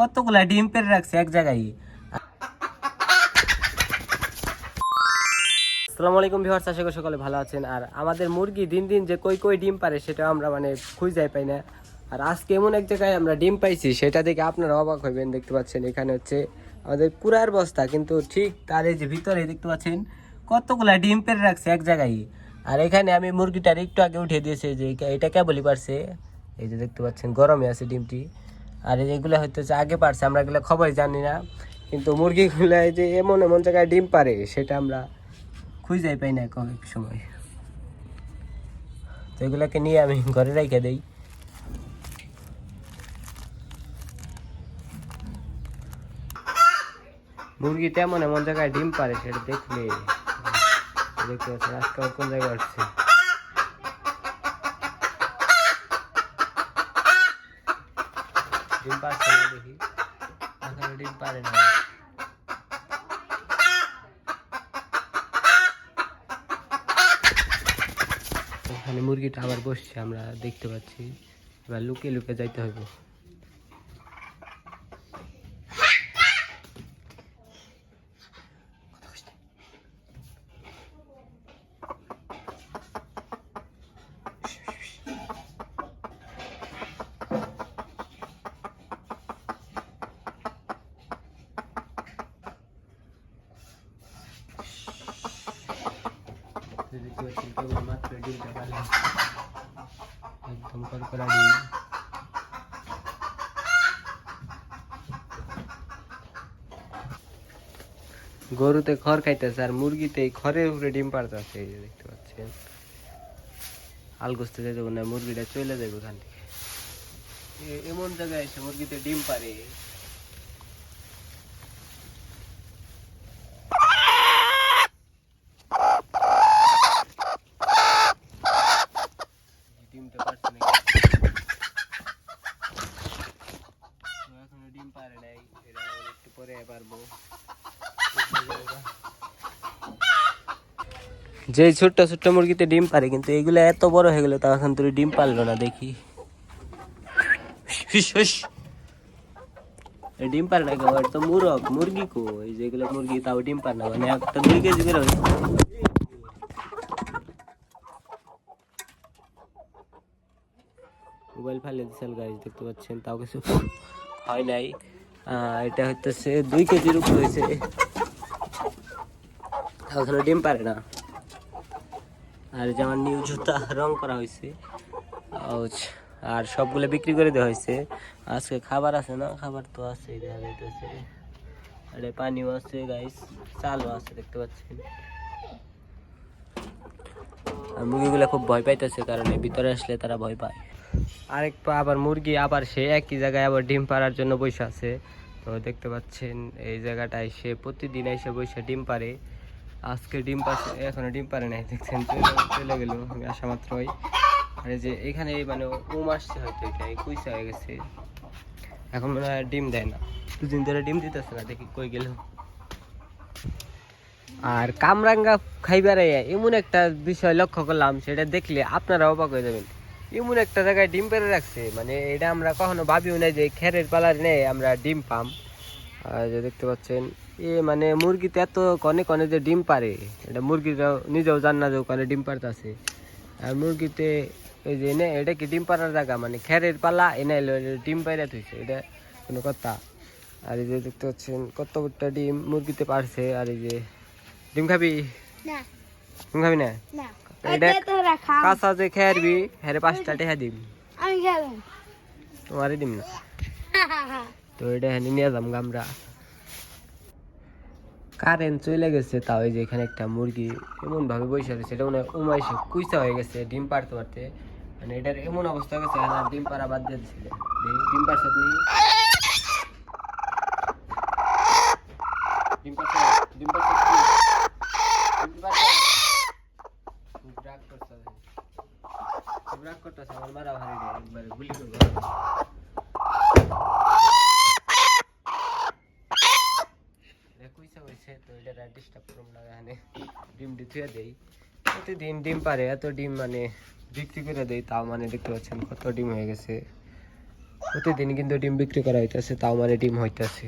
কতগুলা ডিম পেরে রাখছে এক জায়গায়? আসসালামু আলাইকুম ভিউয়ার্স করি সকলে ভালো আছেন। আর আমাদের মুরগি দিন দিন যে কই কই ডিম পারে, সেটা আমরা মানে খুঁজে পাই না। আর আজকে এমন এক জায়গায় আমরা ডিম পাইছি, সেটা দেখে আপনারা অবাক হইবেন, দেখতে পাচ্ছেন এখানে হচ্ছে আমাদের কুড়ার বস্তা। কিন্তু ঠিক তার এই যে ভিতরে দেখতে পাচ্ছেন, কতগুলা ডিম পেরে রাখছে এক জায়গায়। আর এখানে আমি মুরগিটার একটু আগে উঠে দিয়েছি, যে এটা- এটা কেবলই পারছে। এই যে দেখতে পাচ্ছেন, গরমে আছে ডিমটি। আর এগুলো হয়তো আগে পারছে, আমরা এগুলো খবরই জানি না। কিন্তু মুরগিগুলো যে এমন এমন জায়গায় ডিম পারে, সেটা আমরা খুঁজেই পাই না কয়েক সময়। তো এগুলোকে নিয়ে আমি ঘরে রেখে দেই। মুরগি তেমন এমন জায়গায় ডিম পারে, সেটা দেখলে দেখতে পাচ্ছেন আজকে আবার কোন জায়গায় ডিম পারছে না দেখি। এখনও ডিম পারে না। এখানে মুরগিটা আবার বসছে, আমরা দেখতে পাচ্ছি। এবার লুকিয়ে লুকিয়ে যাইতে হবে গরুতে খড় খাইতেছে আর মুরগিতে খড়ের উপরে ডিম পারতেছে এই যে দেখতে পাচ্ছেন। আল গোস্তে যেতে যাব না মুরগিটা চলে যাবে ওখান থেকে। এমন জায়গায় এসে মুরগিতে ডিম পারে ডিমটা পারছে নাকি ও এখনও ডিম পারে নাই এটা আবার একটু পরে পারব যে ছোট্ট ছোট্ট মুরগিতে ডিম পারে কিন্তু এগুলো এত বড় হয়ে গেল তাও এখন তুই ডিম পারল না দেখি। হুস, হুস। এ ডিম পারে না কেউ এটা তো মুরগ মুরগি কো এই যেগুলো মুরগি তাও ডিম পারে না মানে একটা দুই কেজি করে হয়েছে। মোবাইল ফেলে দিয়েছেন গাইজ দেখতে পাচ্ছেন? তাও কিছু হয় নাই। আহ, এটা হচ্ছে দুই কেজির উপর হয়েছে ওখানে ডিম পারে না। আর যেমন নিউ জুতা রং করা হয়েছে আর সবগুলো বিক্রি করে দেওয়া হয়েছে আজকে খাবার আছে না? খাবার তো আছে দেখা যাইতেছে। আরে পানিও আছে গাইস চালও আছে, দেখতে পাচ্ছেন। আর মুরগিগুলো খুব ভয় পাইতেছে, কারণ ভিতরে আসলে তারা ভয় পায়। আরেক পা আবার মুরগি, আবার সে একই জায়গায় আবার ডিম পাড়ার জন্য বসে আছে। তো দেখতে পাচ্ছেন, এই জায়গাটায় সে প্রতিদিন এসে বসে ডিম পারে আজকে ডিম পাচ্ছে এখনও ডিম পারে নাই, দেখছেন, চলে গেল আমি আসা মাত্রই। আর যে এখানে মানে উম আসছে হয়তো, এটা কুইসা হয়ে গেছে। এখন মনে হয় ডিম দেয় না। দুদিন ধরে ডিম দিতেছে না, দেখি কই গেল। আর কামরাঙ্গা খাইবারে এমন একটা বিষয় লক্ষ্য করলাম, সেটা দেখলে আপনারা অবাক হয়ে যাবেন। এমন একটা জায়গায় ডিম পেরে রাখছে। মানে এটা আমরা কখনো ভাবিও না যে খেরের পালার নেই আমরা ডিম পাম। আর যে দেখতে পাচ্ছেন এ মানে মুরগিতে এত কনে কনে যে ডিম পারে। এটা মুরগিরাও নিজেও জান না যে ওখানে ডিম পারতেছে। আর মুরগিতে এই যে এনে এটা কি ডিম পাড়ার জায়গা? মানে খেরের পালা এনে এলো ডিম পাইরা থইছে। এটা কোনো কথা। আর এই যে দেখতে পাচ্ছেন কত একটা ডিম মুরগিতে পারছে। আর এই যে ডিম খাবি? না। ডিম খাবি না। এটা এটা তোরা খা কাঁচা যে খেয়ারবি হ্যাঁ পাঁচটা টেহা দিম। আমি খাব তোমারই দিম না। তো এটা হ্যাঁ নিয়ে যাম আমরা। কারেন্ট চলে গেছে তাও যে এখানে একটা মুরগি এমন ভাবে বসে আছে সেটা মনে হয় উমাইশে কুইসা হয়ে গেছে ডিম পারতে পারতে মানে এটার এমন অবস্থা হয়ে গেছে এখন ডিম পাড়া বাদ দিয়ে ডিম আপনি ডিম পারছে ডিম পারছে কি? ডিম পারছে? খুব রাগ করছে খুব রাগ করতেছে আমার মারা ভারি রে, একবারে গুলি করব কুইসা ডিম পারে এত ডিম মানে বিক্রি করে দেই তাও মানে দেখতে পাচ্ছেন কত ডিম হয়ে গেছে প্রতিদিন কিন্তু ডিম বিক্রি করা হইতেছে তাও মানে ডিম হইতেছে